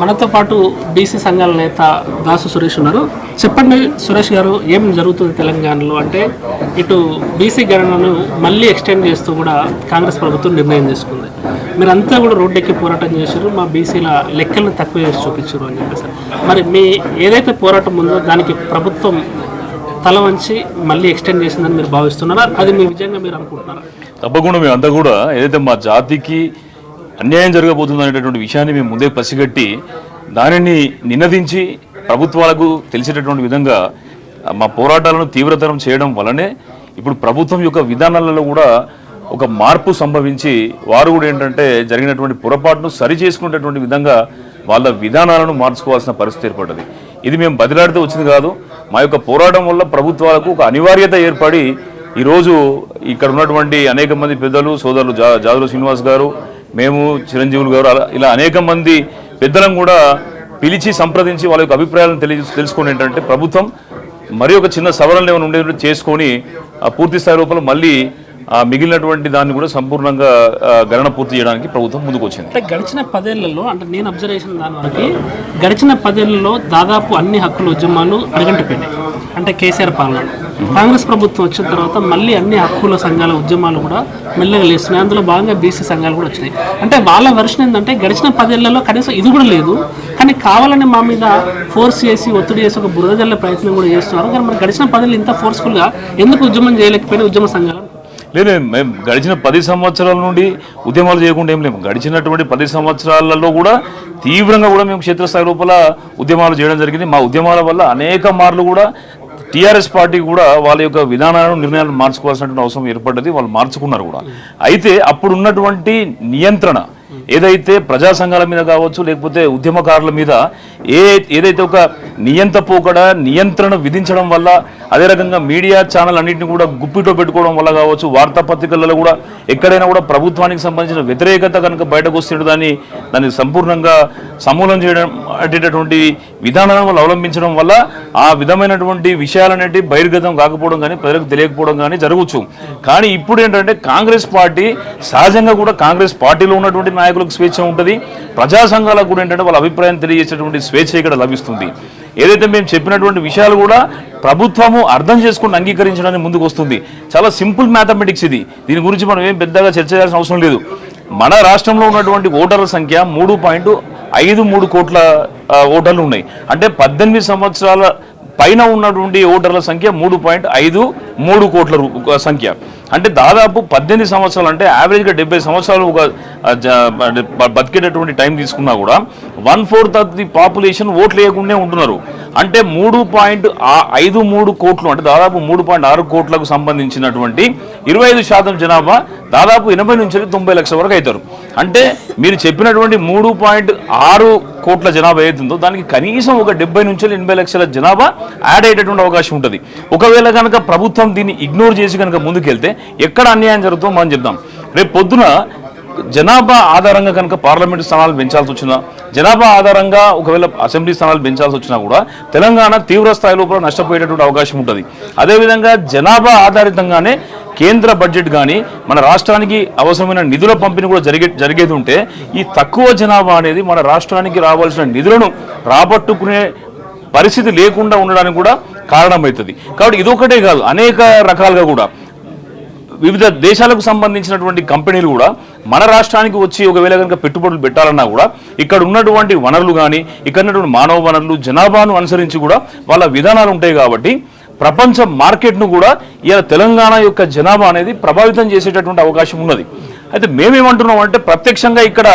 మనతో పాటు బీసీ సంఘాల నేత దాసు సురేష్ ఉన్నారు. చెప్పండి సురేష్ గారు ఏం జరుగుతుంది తెలంగాణలో? అంటే ఇటు బీసీ గణనను మళ్ళీ ఎక్స్టెండ్ చేస్తూ కూడా కాంగ్రెస్ ప్రభుత్వం నిర్ణయం తీసుకుంది. మీరంతా కూడా రోడ్డెక్కి పోరాటం చేశారు. మా బీసీల లెక్కలను తక్కువ చేసి చూపించారు అని చెప్పేసి. మరి మీ ఏదైతే పోరాటం ఉందో దానికి ప్రభుత్వం తల వంచి మళ్ళీ ఎక్స్టెండ్ చేసిందని మీరు భావిస్తున్నారా? అది మీ విజయంగా మీరు అనుకుంటున్నారా? తప్పకుండా మేమంతా కూడా ఏదైతే మా జాతికి అన్యాయం జరగబోతుంది అనేటటువంటి విషయాన్ని మేము ముందే పసిగట్టి దానిని నినదించి ప్రభుత్వాలకు తెలిసేటటువంటి విధంగా మా పోరాటాలను తీవ్రతరం చేయడం వలనే ఇప్పుడు ప్రభుత్వం యొక్క విధానాలలో కూడా ఒక మార్పు సంభవించి వారు కూడా ఏంటంటే జరిగినటువంటి పొరపాటును సరి చేసుకునేటటువంటి విధంగా వాళ్ళ విధానాలను మార్చుకోవాల్సిన పరిస్థితి ఏర్పడ్డది. ఇది మేము బదిలాడితే వచ్చింది కాదు. మా యొక్క పోరాటం వల్ల ప్రభుత్వాలకు ఒక అనివార్యత ఏర్పడి ఈరోజు ఇక్కడ ఉన్నటువంటి అనేక మంది పెద్దలు సోదరులు జా జాదుల శ్రీనివాస్ గారు మేము చిరంజీవులు గారు ఇలా అనేక మంది పెద్దలను కూడా పిలిచి సంప్రదించి వాళ్ళ యొక్క అభిప్రాయాలను తెలియ తెలుసుకొని ఏంటంటే ప్రభుత్వం మరి ఒక చిన్న సవరణలు ఏమైనా ఉండేటట్టు చేసుకొని పూర్తి స్థాయి రూపంలో మళ్ళీ ఆ మిగిలినటువంటి దాన్ని కూడా సంపూర్ణంగా గణన పూర్తి చేయడానికి ప్రభుత్వం ముందుకు వచ్చింది అంటే గడిచిన పదేళ్ళలో అంటే నేను అబ్జర్వేషన్ దాని వరకు గడిచిన పదేళ్ళలో దాదాపు అన్ని హక్కుల ఉద్యమాలు అడగంటిపోయినాయి అంటే కేసీఆర్ పాలన. కాంగ్రెస్ ప్రభుత్వం వచ్చిన తర్వాత మళ్ళీ అన్ని హక్కుల సంఘాల ఉద్యమాలు కూడా మెల్లగా లేస్తున్నాయి అందులో భాగంగా బీసీ సంఘాలు కూడా వచ్చినాయి. అంటే వాళ్ళ వెర్షన్ ఏంటంటే గడిచిన పదేళ్ళలో కనీసం ఇది కూడా లేదు. కానీ కావాలని మా మీద ఫోర్స్ చేసి ఒత్తిడి చేసి ఒక బురదజల్లే ప్రయత్నం కూడా చేస్తున్నారు. కానీ మరి గడిచిన పదేళ్ళు ఇంత ఫోర్స్ఫుల్గా ఎందుకు ఉద్యమం చేయలేకపోయినా ఉద్యమ సంఘాలు? లేదు మేము గడిచిన పది సంవత్సరాల నుండి ఉద్యమాలు చేయకుండా ఏం లేము. గడిచినటువంటి పది సంవత్సరాలలో కూడా తీవ్రంగా కూడా మేము క్షేత్రస్థాయి లోపల ఉద్యమాలు చేయడం జరిగింది. మా ఉద్యమాల వల్ల అనేక మార్లు కూడా టీఆర్ఎస్ పార్టీ కూడా వాళ్ళ యొక్క విధానాలను నిర్ణయాలను మార్చుకోవాల్సినటువంటి అవసరం ఏర్పడ్డది వాళ్ళు మార్చుకున్నారు కూడా. అయితే అప్పుడు ఉన్నటువంటి నియంత్రణ ఏదైతే ప్రజా సంఘాల మీద కావచ్చు లేకపోతే ఉద్యమకారుల మీద ఏ ఏదైతే ఒక నియంత పోకడ నియంత్రణ విధించడం వల్ల అదే రకంగా మీడియా ఛానల్ అన్నింటిని కూడా గుప్పిటో పెట్టుకోవడం వల్ల కావచ్చు వార్తాపత్రికలలో కూడా ఎక్కడైనా కూడా ప్రభుత్వానికి సంబంధించిన వ్యతిరేకత కనుక బయటకు వస్తే దాన్ని దాన్ని సంపూర్ణంగా సమూలం చేయడం అనేటటువంటి విధానాలను వాళ్ళు అవలంబించడం వల్ల ఆ విధమైనటువంటి విషయాలనేటి బహిర్గతం కాకపోవడం కానీ ప్రజలకు తెలియకపోవడం కానీ జరగవచ్చు. కానీ ఇప్పుడు ఏంటంటే కాంగ్రెస్ పార్టీ సహజంగా కూడా కాంగ్రెస్ పార్టీలో ఉన్నటువంటి నాయకులకు స్వేచ్ఛ ఉంటుంది. ప్రజా సంఘాలకు కూడా ఏంటంటే వాళ్ళ అభిప్రాయం తెలియజేసేటువంటి స్వేచ్ఛ ఇక్కడ లభిస్తుంది. ఏదైతే మేము చెప్పినటువంటి విషయాలు కూడా ప్రభుత్వము అర్థం చేసుకుని అంగీకరించడానికి ముందుకు వస్తుంది. చాలా సింపుల్ మ్యాథమెటిక్స్ ఇది. దీని గురించి మనం ఏం పెద్దగా చర్చ చేయాల్సిన అవసరం లేదు. మన రాష్ట్రంలో ఉన్నటువంటి ఓటర్ల సంఖ్య మూడు పాయింట్ ఐదు మూడు కోట్ల ఓటర్లు ఉన్నాయి. అంటే పద్దెనిమిది సంవత్సరాల పైన ఉన్నటువంటి ఓటర్ల సంఖ్య మూడు పాయింట్ ఐదు మూడు కోట్ల రూ- సంఖ్య. అంటే దాదాపు పద్దెనిమిది సంవత్సరాలు అంటే యావరేజ్గా డెబ్బై సంవత్సరాలు ఒక జ- బతికేటటువంటి టైం తీసుకున్నా కూడా one fourth of the population ఓట్లు వేయకుండా ఉంటున్నారు. అంటే మూడు పాయింట్ ఐదు మూడు కోట్లు అంటే దాదాపు మూడు పాయింట్ ఆరు కోట్లకు సంబంధించినటువంటి ఇరవై ఐదు శాతం జనాభా దాదాపు ఎనభై నుంచి తొంభై లక్షల వరకు అవుతారు. అంటే మీరు చెప్పినటువంటి మూడు పాయింట్ ఆరు కోట్ల జనాభా ఏతుందో దానికి కనీసం ఒక డెబ్బై నుంచి ఎనభై లక్షల జనాభా యాడ్ అయ్యేటటువంటి అవకాశం ఉంటుంది. ఒకవేళ కనుక ప్రభుత్వం దీన్ని ఇగ్నోర్ చేసి కనుక ముందుకెళ్తే ఎక్కడ అన్యాయం జరుగుతుందో మనం చెప్దాం. రేపు పొద్దున జనాభా ఆధారంగా కనుక పార్లమెంట్ స్థానాలు పెంచాల్సి వచ్చినా జనాభా ఆధారంగా ఒకవేళ అసెంబ్లీ స్థానాలు పెంచాల్సి వచ్చినా కూడా తెలంగాణ తీవ్ర స్థాయిలో నష్టపోయేటటువంటి అవకాశం ఉంటుంది. అదేవిధంగా జనాభా ఆధారితంగానే కేంద్ర బడ్జెట్ కానీ మన రాష్ట్రానికి అవసరమైన నిధుల పంపిణీ కూడా జరిగే జరిగేది ఉంటే ఈ తక్కువ జనాభా అనేది మన రాష్ట్రానికి రావాల్సిన నిధులను రాబట్టుకునే పరిస్థితి లేకుండా ఉండడానికి కూడా కారణమవుతుంది. కాబట్టి ఇదొకటే కాదు అనేక రకాలుగా కూడా వివిధ దేశాలకు సంబంధించినటువంటి కంపెనీలు కూడా మన రాష్ట్రానికి వచ్చి ఒకవేళ కనుక పెట్టుబడులు పెట్టాలన్నా కూడా ఇక్కడ ఉన్నటువంటి వనరులు కానీ ఇక్కడ ఉన్నటువంటి మానవ వనరులు జనాభాను అనుసరించి కూడా వాళ్ళ విధానాలు ఉంటాయి కాబట్టి ప్రపంచ మార్కెట్ను కూడా ఇలా తెలంగాణ యొక్క జనాభా అనేది ప్రభావితం చేసేటటువంటి అవకాశం ఉన్నది. అయితే మేమేమంటున్నాం అంటే ప్రత్యక్షంగా ఇక్కడ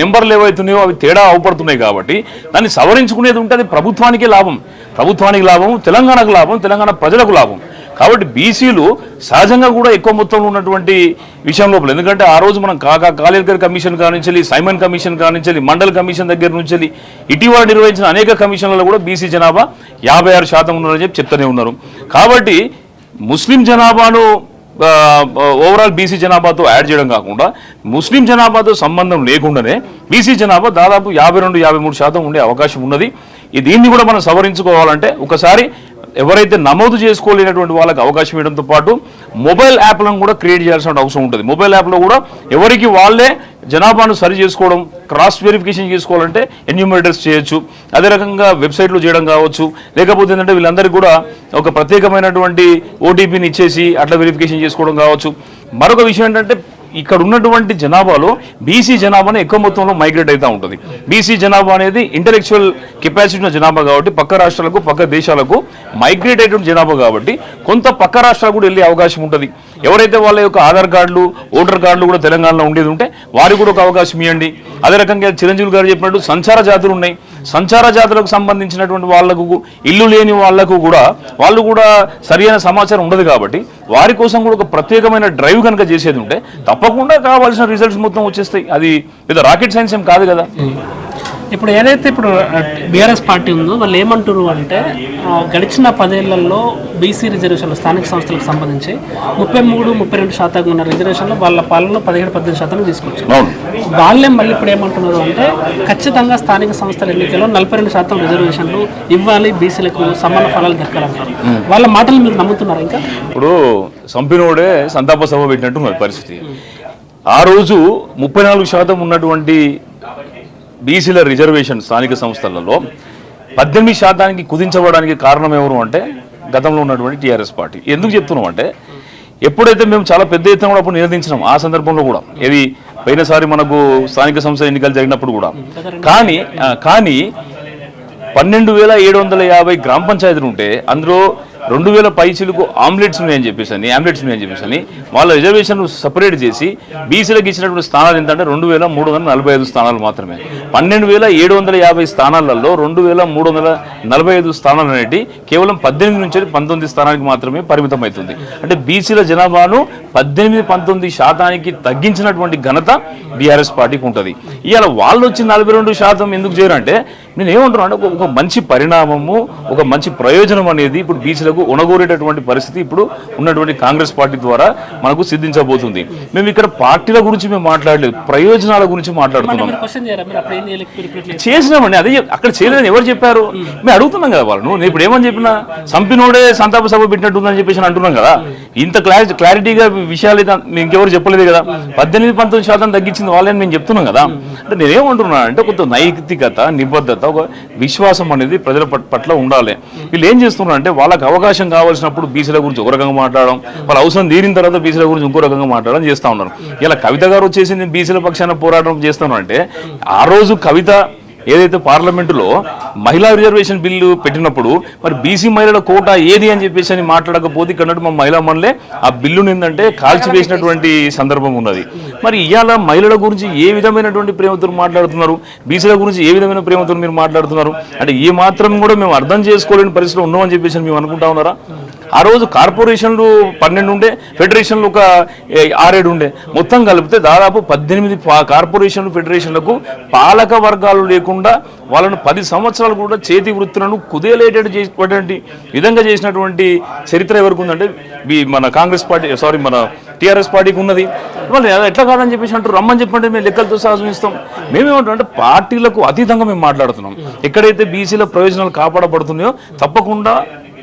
నెంబర్లు ఏవైతున్నాయో అవి తేడా అవపడుతున్నాయి కాబట్టి దాన్ని సవరించుకునేది ఉంటే అది ప్రభుత్వానికి లాభం. ప్రభుత్వానికి లాభం తెలంగాణకు లాభం తెలంగాణ ప్రజలకు లాభం. కాబట్టి బీసీలు సహజంగా కూడా ఎక్కువ మొత్తంలో ఉన్నటువంటి విషయం లోపల. ఎందుకంటే ఆ రోజు మనం కాకా కాలేకర్ కమిషన్ కానించాలి సైమన్ కమిషన్ కానించాలి మండల్ కమిషన్ దగ్గర నుంచి ఇటీవల నిర్వహించిన అనేక కమిషన్లలో కూడా బీసీ జనాభా యాభై ఆరు శాతం ఉన్నారని చెప్పి చెప్తూనే ఉన్నారు. కాబట్టి ముస్లిం జనాభాను ఓవరాల్ బీసీ జనాభాతో యాడ్ చేయడం కాకుండా ముస్లిం జనాభాతో సంబంధం లేకుండానే బీసీ జనాభా దాదాపు యాభై రెండు యాభై మూడు శాతం ఉండే అవకాశం ఉన్నది. దీన్ని కూడా మనం సవరించుకోవాలంటే ఒకసారి ఎవరైతే నమోదు చేసుకోలేనటువంటి వాళ్ళకి అవకాశం ఇవ్వడంతో పాటు మొబైల్ యాప్లను కూడా క్రియేట్ చేయాల్సిన అవసరం ఉంటుంది. మొబైల్ యాప్లో కూడా ఎవరికి వాళ్ళే జనాభాను సరి చేసుకోవడం క్రాస్ వెరిఫికేషన్ చేసుకోవాలంటే ఎన్యూమరేటర్స్ చేయొచ్చు. అదే రకంగా వెబ్సైట్లు చేయడం కావచ్చు. లేకపోతే ఏంటంటే వీళ్ళందరికీ కూడా ఒక ప్రత్యేకమైనటువంటి ఓటీపీని ఇచ్చేసి అట్లా వెరిఫికేషన్ చేసుకోవడం కావచ్చు. మరొక విషయం ఏంటంటే ఇక్కడ ఉన్నటువంటి జనాభాలో బీసీ జనాభానే ఎక్కువ మొత్తంలో మైగ్రేట్ అవుతూ ఉంటుంది. బీసీ జనాభా అనేది ఇంటలెక్చువల్ కెపాసిటీ ఉన్న జనాభా కాబట్టి పక్క రాష్ట్రాలకు పక్క దేశాలకు మైగ్రేట్ అయ్యేటువంటి జనాభా కాబట్టి కొంత పక్క రాష్ట్రాలు కూడా వెళ్ళే అవకాశం ఉంటుంది. ఎవరైతే వాళ్ళ యొక్క ఆధార్ కార్డులు ఓటర్ కార్డులు కూడా తెలంగాణలో ఉండేది ఉంటే వారికి కూడా ఒక అవకాశం ఇవ్వండి. అదే రకంగా చిరంజీవి గారు చెప్పినట్టు సంచార జాతులు ఉన్నాయి. సంచార జాతులకు సంబంధించినటువంటి వాళ్ళకు ఇల్లు లేని వాళ్ళకు కూడా వాళ్ళు కూడా సరైన సమాచారం ఉండదు కాబట్టి వారి కోసం కూడా ఒక ప్రత్యేకమైన డ్రైవ్ కనుక చేసేది ఉంటే తప్పకుండా కావాల్సిన రిజల్ట్స్ మొత్తం వచ్చేస్తాయి. అది పెద్ద రాకెట్ సైన్స్ ఏం కాదు కదా. ఇప్పుడు ఏదైతే ఇప్పుడు బీఆర్ఎస్ పార్టీ ఉందో వాళ్ళు ఏమంటారు అంటే గడిచిన పదేళ్ళలో బీసీ రిజర్వేషన్లు స్థానిక సంస్థలకు సంబంధించి ముప్పై మూడు ముప్పై రెండు శాతం ఉన్న రిజర్వేషన్లు వాళ్ళ పాలనలో పదిహేడు పద్దెనిమిది శాతం తీసుకొచ్చారు. అవును. వాళ్ళే మళ్ళీ ఇప్పుడు ఏమంటున్నారు అంటే ఖచ్చితంగా స్థానిక సంస్థల ఎన్నికల్లో నలభై రెండు శాతం రిజర్వేషన్లు ఇవ్వాలి బీసీలకు సమాన ఫలాలు దక్కాలంటారు. వాళ్ళ మాటలు మీరు నమ్ముతున్నారు ఇంకా? ఇప్పుడు సంపినోడే సంతాప సభ పెట్టినట్టు పరిస్థితి. ఆ రోజు ముప్పై నాలుగు శాతం ఉన్నటువంటి బీసీల రిజర్వేషన్ స్థానిక సంస్థలలో పద్దెనిమిది శాతానికి కుదించబడడానికి కారణం ఎవరు అంటే గతంలో ఉన్నటువంటి టీఆర్ఎస్ పార్టీ. ఎందుకు చెప్తున్నాం అంటే ఎప్పుడైతే మేము చాలా పెద్ద ఎత్తున కూడా అప్పుడు నిలదించినాం ఆ సందర్భంలో కూడా. ఇది పోయినసారి మనకు స్థానిక సంస్థ ఎన్నికలు జరిగినప్పుడు కూడా. కానీ కానీ పన్నెండు వేల ఏడు వందల యాభై గ్రామ పంచాయతీలు ఉంటే అందులో రెండు వేల పైసలకు ఆమ్లెట్స్ ఉన్నాయని చెప్పేసి అని ఆమ్లెట్స్ ఉన్నాయని చెప్పేసి అని వాళ్ళ రిజర్వేషన్ సపరేట్ చేసి బీసీలకు ఇచ్చినటువంటి స్థానాలు ఎంత అంటే రెండు వేల మూడు వందల నలభై ఐదు స్థానాలు మాత్రమే. పన్నెండు వేల ఏడు వందల యాభై స్థానాలలో రెండు వేల మూడు వందల నలభై ఐదు స్థానాలు అనేవి కేవలం పద్దెనిమిది నుంచి పంతొమ్మిది స్థానానికి మాత్రమే పరిమితం అవుతుంది అంటే బీసీల జనాభాను పద్దెనిమిది పంతొమ్మిది శాతానికి తగ్గించినటువంటి ఘనత బీఆర్ఎస్ పార్టీకి ఉంటుంది. ఇవాళ వాళ్ళు వచ్చి నలభై రెండు శాతం ఎందుకు చేయరంటే నేను ఏమంటున్నాను అంటే ఒక- మంచి పరిణామము ఒక మంచి ప్రయోజనం అనేది ఇప్పుడు బీసీలకు ఉణగోరేటటువంటి పరిస్థితి ఇప్పుడు ఉన్నటువంటి కాంగ్రెస్ పార్టీ ద్వారా మనకు సిద్ధించబోతుంది. మేము ఇక్కడ పార్టీల గురించి మేము మాట్లాడలేదు ప్రయోజనాల గురించి మాట్లాడుతున్నాం. చేసినామండి అదే అక్కడ చేయలేదని ఎవరు చెప్పారు? మేము అడుగుతున్నాం కదా వాళ్ళు నేను ఇప్పుడు ఏమని చెప్పినా సంపినోడే సంతాప సభ పెట్టినట్టుందని చెప్పేసి అంటున్నాం కదా. ఇంత క్లారి క్లారిటీగా విషయాలు అయితే ఇంకెవరు చెప్పలేదు కదా. పద్దెనిమిది పంతొమ్మిది శాతం తగ్గించింది వాళ్ళని మేము చెప్తున్నాం కదా. అంటే నేనేమంటున్నాను అంటే కొంత నైతికత నిబద్ధత ఒక విశ్వాసం అనేది ప్రజల పట్ల ఉండాలి. వీళ్ళు ఏం చేస్తున్నారు అంటే వాళ్ళకి అవకాశం కావాల్సినప్పుడు బీసీల గురించి ఒక రకంగా మాట్లాడడం వాళ్ళ అవసరం తీరిన తర్వాత బీసీల గురించి ఇంకో రకంగా మాట్లాడడం చేస్తూ ఉన్నారు. ఇలా కవిత గారు వచ్చేసి నేను బీసీల పక్షాన పోరాటం చేస్తాను అంటే ఆ రోజు కవిత ఏదైతే పార్లమెంటులో మహిళా రిజర్వేషన్ బిల్లు పెట్టినప్పుడు మరి బీసీ మహిళల కోట ఏది అని చెప్పేసి అని మాట్లాడకపోతే ఇక్కడ మా మహిళా మండలే ఆ బిల్లుని ఏంటంటే కాల్చివేసినటువంటి సందర్భం ఉన్నది. మరి ఇవాళ మహిళల గురించి ఏ విధమైనటువంటి ప్రేమతో మాట్లాడుతున్నారు? బీసీల గురించి ఏ విధమైన ప్రేమతో మీరు మాట్లాడుతున్నారు? అంటే ఏ మాత్రం కూడా మేము అర్థం చేసుకోలేని పరిస్థితిలో ఉన్నామని చెప్పేసి మేము అనుకుంటా ఉన్నారా? ఆ రోజు కార్పొరేషన్లు పన్నెండు ఉండే ఫెడరేషన్లు ఒక ఆరేడు ఉండే. మొత్తం కలిపితే దాదాపు పద్దెనిమిది కార్పొరేషన్లు ఫెడరేషన్లకు పాలక వర్గాలు లేకుండా వాళ్ళను పది సంవత్సరాలు కూడా చేతి వృత్తులను కుదేలేటట్టు చేసినటువంటి విధంగా చేసినటువంటి చరిత్ర ఎవరికి ఉందంటే మన కాంగ్రెస్ పార్టీ సారీ మన టీఆర్ఎస్ పార్టీకి ఉన్నది. వాళ్ళు ఎట్లా కాదని చెప్పేసి అంటారు రమ్మని చెప్పండి మేము లెక్కలతో సహా చూపిస్తాం. మేమేమంటాం అంటే పార్టీలకు అతీతంగా మేము మాట్లాడుతున్నాం. ఎక్కడైతే బీసీల ప్రయోజనాలు కాపాడబడుతున్నాయో తప్పకుండా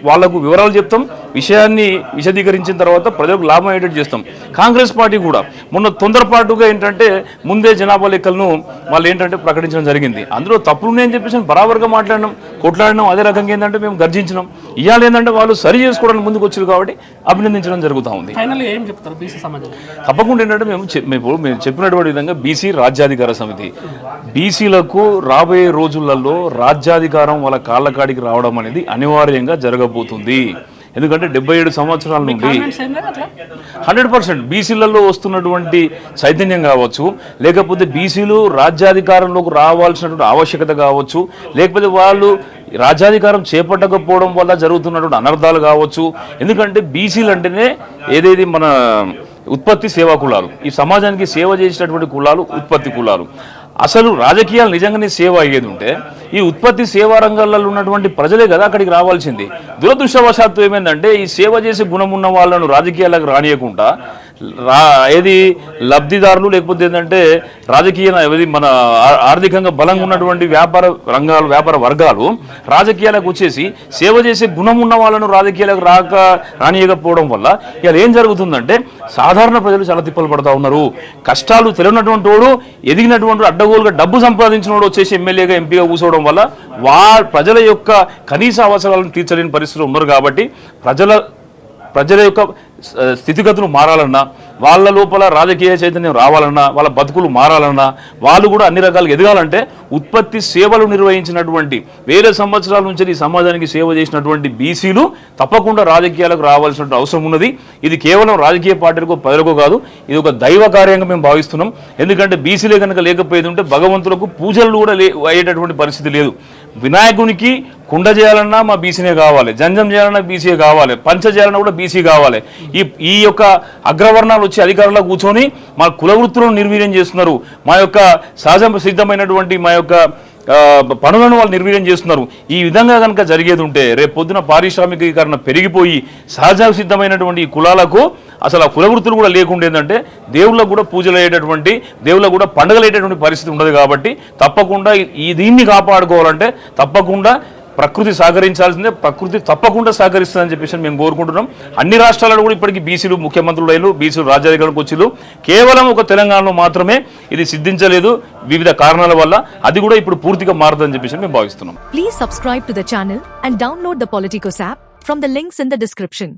వాళ్ళకు వివరాలు చెప్తాం. విషయాన్ని విశదీకరించిన తర్వాత ప్రజలకు లాభం అయ్యేటట్టు చేస్తాం. కాంగ్రెస్ పార్టీ కూడా మొన్న తొందరపాటుగా ఏంటంటే ముందే జనాభా లెక్కలను వాళ్ళు ఏంటంటే ప్రకటించడం జరిగింది. అందులో తప్పులు ఉన్నాయని చెప్పేసి బరాబర్గా మాట్లాడినాం కొట్లాడినాం. అదే రకంగా ఏంటంటే మేము గర్జించినాం. ఇవాళ ఏంటంటే వాళ్ళు సరి చేసుకోవడానికి ముందుకు వచ్చారు కాబట్టి అభినందించడం జరుగుతూ ఉంది. తప్పకుండా ఏంటంటే మేము మేము చెప్పినటువంటి విధంగా బీసీ రాజ్యాధికార సమితి. బీసీలకు రాబోయే రోజులలో రాజ్యాధికారం వాళ్ళ కాళ్ళకాడికి రావడం అనేది అనివార్యంగా జరగబోతుంది. ఎందుకంటే డెబ్బై ఏడు సంవత్సరాల నుండి హండ్రెడ్ పర్సెంట్ బీసీలలో వస్తున్నటువంటి చైతన్యం కావచ్చు లేకపోతే బీసీలు రాజ్యాధికారంలోకి రావాల్సినటువంటి ఆవశ్యకత కావచ్చు లేకపోతే వాళ్ళు రాజ్యాధికారం చేపట్టకపోవడం వల్ల జరుగుతున్నటువంటి అనర్థాలు కావచ్చు. ఎందుకంటే బీసీలు అంటేనే ఏదేది మన ఉత్పత్తి సేవా కులాలు. ఈ సమాజానికి సేవ చేసినటువంటి కులాలు ఉత్పత్తి కులాలు. అసలు రాజకీయాలు నిజంగానే సేవ అయ్యేది ఉంటే ఈ ఉత్పత్తి సేవా రంగాలలో ఉన్నటువంటి ప్రజలే కదా అక్కడికి రావాల్సింది. దురదృష్టవశాత్తు ఏమైందంటే ఈ సేవ చేసే గుణం ఉన్న వాళ్ళను రాజకీయాలకు రానియకుండా రా ఏది లబ్ధిదారులు లేకపోతే ఏంటంటే రాజకీయ మన ఆర్థికంగా బలంగా ఉన్నటువంటి వ్యాపార రంగాలు వ్యాపార వర్గాలు రాజకీయాలకు వచ్చేసి సేవ చేసే గుణం ఉన్న వాళ్ళను రాజకీయాలకు రాక రానియకపోవడం వల్ల ఇలా ఏం జరుగుతుందంటే సాధారణ ప్రజలు చాలా తిప్పలు పడుతూ ఉన్నారు. కష్టాలు తెలియనటువంటి వాడు ఎదిగినటువంటి అడ్డగోలుగా డబ్బు సంపాదించిన వాడు వచ్చేసి ఎమ్మెల్యేగా ఎంపీగా కూర్చోవడం వల్ల వా ప్రజల యొక్క కనీస అవసరాలను తీర్చలేని పరిస్థితులు ఉన్నారు కాబట్టి ప్రజల ప్రజల యొక్క స్థితిగతులు మారాలన్నా వాళ్ళ లోపల రాజకీయ చైతన్యం రావాలన్నా వాళ్ళ బతుకులు మారాలన్నా వాళ్ళు కూడా అన్ని రకాలుగా ఎదగాలంటే ఉత్పత్తి సేవలు నిర్వహించినటువంటి వేరే సంవత్సరాల నుంచి ఈ సమాజానికి సేవ చేసినటువంటి బీసీలు తప్పకుండా రాజకీయాలకు రావాల్సిన అవసరం ఉన్నది. ఇది కేవలం రాజకీయ పార్టీలకు ప్రజలకు కాదు ఇది ఒక దైవ కార్యంగా మేము భావిస్తున్నాం. ఎందుకంటే బీసీలే కనుక లేకపోయేది ఉంటే భగవంతులకు పూజలు కూడా లే అయ్యేటటువంటి పరిస్థితి లేదు. వినాయకునికి కుండ చేయాలన్నా మా బీసీనే కావాలి జంజం చేయాలన్నా బీసీ కావాలి పంచ చేయాలన్నా కూడా బీసీ కావాలి. ఈ ఈ యొక్క అగ్రవర్ణాలు వచ్చి అధికారంలో కూర్చొని మా కుల వృత్తులను నిర్వీర్యం చేస్తున్నారు. మా యొక్క సహజ సిద్ధమైనటువంటి మా యొక్క పనులను వాళ్ళు నిర్వీర్యం చేస్తున్నారు. ఈ విధంగా కనుక జరిగేది ఉంటే రేపు పొద్దున పారిశ్రామికీకరణ పెరిగిపోయి సహజ సిద్ధమైనటువంటి ఈ కులాలకు అసలు ఆ కులవృత్తులు కూడా లేకుండా ఏంటంటే దేవుళ్ళకు కూడా పూజలు అయ్యేటటువంటి దేవుళ్ళకు కూడా పండుగలు అయ్యేటటువంటి పరిస్థితి ఉండదు కాబట్టి తప్పకుండా ఈ దీన్ని కాపాడుకోవాలంటే తప్పకుండా ప్రకృతి సహకరించాల్సిందే ప్రకృతి తప్పకుండా సహకరిస్తుందని చెప్పేసి మేము కోరుకుంటున్నాం. అన్ని రాష్ట్రాలలో కూడా ఇప్పటికీ బీసీలు ముఖ్యమంత్రులు అయిలు బీసీలు రాజ్యాధికారులకు వచ్చిళ్ళు కేవలం ఒక తెలంగాణలో మాత్రమే ఇది సిద్ధించలేదు వివిధ కారణాల వల్ల. అది కూడా ఇప్పుడు పూర్తిగా మారదని చెప్పేసి మేము భావిస్తున్నాం. Please subscribe to the channel and download the Politicos app from the links in the description